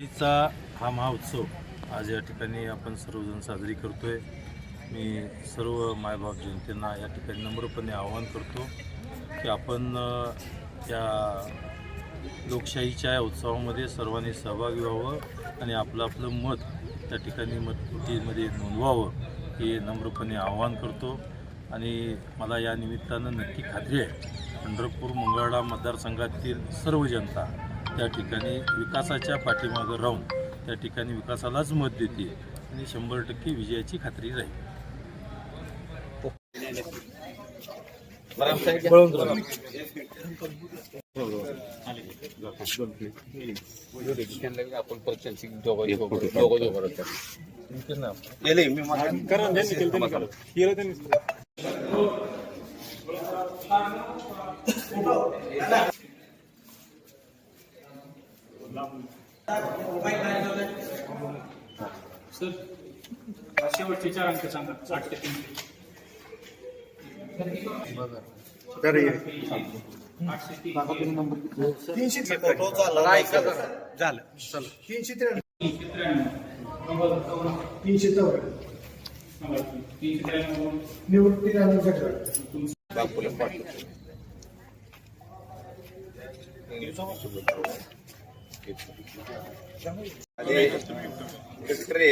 चा हा महाउत्सव आज या ठिकाणी आपण सर्वजण साजरी करतोय. मी सर्व मायबाप जनतेना या ठिकाणी नम्रपणे आवाहन करतो की आपण या लोकशाहीच्या या उत्सवामध्ये सर्वांनी सहभागी व्हावं आणि आपलं आपलं मत त्या ठिकाणी मतपेटीमध्ये नोंदवावं हे नम्रपणे आवाहन करतो. आणि मला या निमित्तानं नक्की खात्री आहे पंढरपूर मंगळा मतदारसंघातील सर्व जनता त्या ठिकाणी विकासाच्या पाठीमागं राहून त्या ठिकाणी विकासालाच मत देते आणि शंभर टक्के विजयाची खात्री राहील. आपण परत सर शेवटचे चार अंक सांगा आठ ते तीन. आठ ते तीन. तीनशे त्र्याण्णव. तीनशे चौदा. तीनशे त्र्याण्णव. निवृत्ती झाल्यानंतर ಬಿಟ್ರಿ